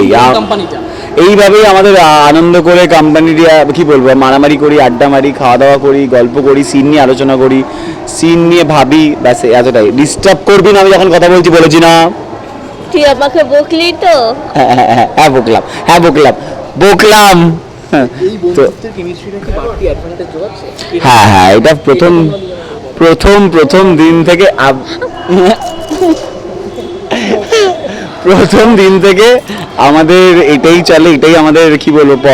এইভাবেই এইভাবেই আমাদের আনন্দ করে কোম্পানির কি বলব মারামারি করি আড্ডা মারি খাওয়া দাওয়া করি গল্প করি সিন নিয়ে আলোচনা করি সিন নিয়ে ভাবি ব্যাস এতটাই। ডিস্টার্ব করবি না আমি যখন কথা বলছি বলেছি না। তুই আমাকে বকলি তো? হ্যাঁ হ্যাঁ, হ্যাঁ, হ্যাঁ বকলাম হ্যাঁ বকলাম বকলাম। হ্যাঁ, হ্যাঁ হ্যাঁ এটা প্রথম প্রথম প্রথম দিন থেকে প্রথম দিন থেকে আমাদের এটাই চলে, এটাই আমাদের, কি বলব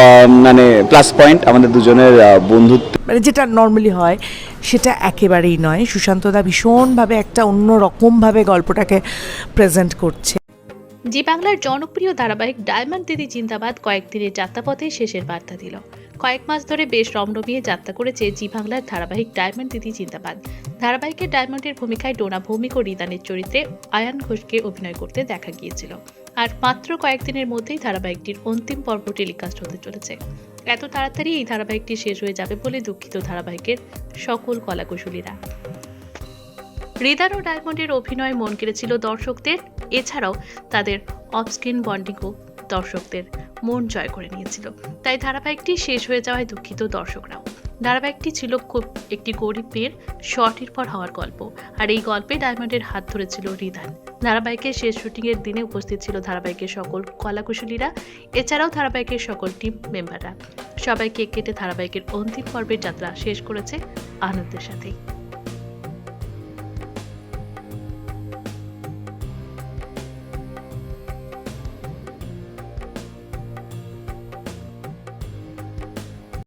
মানে প্লাস পয়েন্ট আমাদের দুজনের বন্ধুত্ব। মানে যেটা নর্মালি হয়, সেটা একেবারেই নয়। সুশান্তদা ভীষণভাবে একটা অন্য রকমভাবে গল্পটাকে প্রেজেন্ট করছে। জি বাংলার জনপ্রিয় ধারাবাহিক ডায়মন্ড দিদি জিন্দাবাদ কয়েকদিনের যাত্রাপথে শেষের বার্তা দিল। কয়েক মাস ধরে বেশ রমরমিয়ে যাত্রা করেছে জি বাংলার ধারাবাহিক ডায়মন্ড দিদি জিন্দাবাদ। ধারাবাহিকের ডায়মন্ডের ভূমিকায় ডোনা ভৌমিক ও রিদানের চরিত্রে আয়ান ঘোষকে অভিনয় করতে দেখা গিয়েছিল। আর মাত্র কয়েকদিনের মধ্যেই ধারাবাহিকটির অন্তিম পর্ব টেলিকাস্ট হতে চলেছে। এত তাড়াতাড়ি এই ধারাবাহিকটি শেষ হয়ে যাবে বলে দুঃখিত ধারাবাহিকের সকল কলাকুশলীরা। ও ডায়মন্ডের অভিনয় মন কেড়েছিল দর্শকদের। এছাড়াও তাদের অফস্ক্রিন বন্ডিংও দর্শকদের মন জয় করে নিয়েছিল। তাই ধারাবাহিকটি শেষ হয়ে যাওয়ায় দুঃখিত দর্শকরাও। ধারাবাহিকটি ছিল খুব একটি গরিব মেয়ের পর হওয়ার গল্প। আর এই গল্পে ডায়মন্ডের হাত ধরেছিল রিদান। ধারাবাহিকের শেষ শুটিংয়ের দিনে উপস্থিত ছিল ধারাবাহিকের সকল কলাকুশলীরা, এছাড়াও ধারাবাহিকের সকল টিম মেম্বাররা। সবাই কেক কেটে ধারাবাহিকের অন্তিম পর্বের যাত্রা শেষ করেছে আনন্দের সাথেই।